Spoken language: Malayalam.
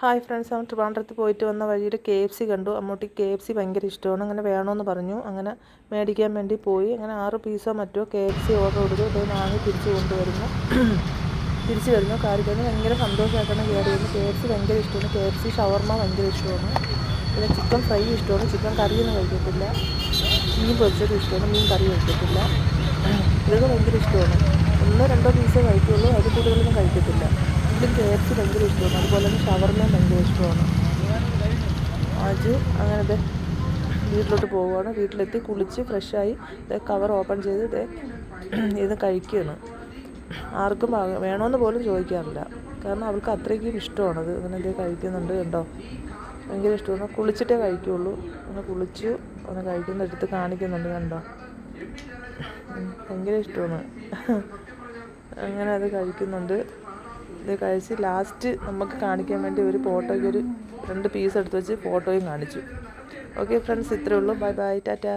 ഹായ് ഫ്രണ്ട്സ് അവൻ ട്രിവാൻഡ്രത്ത് പോയിട്ട് വന്ന വഴിയിൽ കെ എഫ് സി കണ്ടു. അമ്മൂട്ടി കെ എഫ് സി ഭയങ്കര ഇഷ്ടമാണ്. അങ്ങനെ വേണമെന്ന് പറഞ്ഞു. അങ്ങനെ മേടിക്കാൻ വേണ്ടി പോയി. അങ്ങനെ ആറ് പീസോ മറ്റോ കെ എഫ് സി ഓർഡർ കൊടുത്തു. അത് വാങ്ങി തിരിച്ച് കൊണ്ടുവരുന്നു. തിരിച്ചു വരുന്നു. കാര്യം ഭയങ്കര സന്തോഷമായിട്ടാണ് കയറി വരുന്നത്. കെ എഫ് സി ഭയങ്കര ഇഷ്ടമാണ്. കെ എഫ് സി ഷവർമ ഭയങ്കര ഇഷ്ടമാണ്. പിന്നെ ചിക്കൻ ഫ്രൈ ഇഷ്ടമാണ്. ചിക്കൻ കറിയൊന്നും കഴിക്കത്തില്ല. മീൻ പൊരിച്ചത് ഇഷ്ടമാണ്. മീൻ കറി കഴിക്കത്തില്ല. ഇതൊക്കെ ഭയങ്കര ഇഷ്ടമാണ്. ഒന്നോ രണ്ടോ പീസേ കഴിക്കുള്ളൂ. അത് കൂടുതലൊന്നും കഴിക്കത്തില്ല. എങ്കിലും കെ എഫ് സി ഭയങ്കര ഇഷ്ടമാണ്. അതുപോലെ തന്നെ ഷവർമയും ഭയങ്കര ഇഷ്ടമാണ്. അങ്ങനെ അങ്ങനത്തെ വീട്ടിലോട്ട് പോവുകയാണ്. വീട്ടിലെത്തി കുളിച്ച് ഫ്രഷായി കവർ ഓപ്പൺ ചെയ്ത് ഇതേ ഇത് കഴിക്കുകയാണ്. ആർക്കും വേണമെന്ന് പോലും ചോദിക്കാറില്ല. കാരണം അവൾക്ക് അത്രയ്ക്കും ഇഷ്ടമാണത് അങ്ങനെ ഇത് കഴിക്കുന്നുണ്ട് കണ്ടോ? ഭയങ്കര ഇഷ്ടമാണ്. കുളിച്ചിട്ടേ കഴിക്കുകയുള്ളൂ അങ്ങനെ കുളിച്ചു ഒന്ന് കഴിക്കുന്ന എടുത്ത് കാണിക്കുന്നുണ്ട് കണ്ടോ? ഭയങ്കര ഇഷ്ടമാണ്. അങ്ങനെ അത് കഴിക്കുന്നുണ്ട്. ഇത് കഴിച്ച് ലാസ്റ്റ് നമുക്ക് കാണിക്കാൻ വേണ്ടി ഒരു ഫോട്ടോയ്ക്ക് ഒരു രണ്ട് പീസ് എടുത്ത് വെച്ച് ഫോട്ടോയും കാണിച്ചു. ഓക്കെ ഫ്രണ്ട്സ് ഇത്രയേ ഉള്ളൂ. Bye bye tata.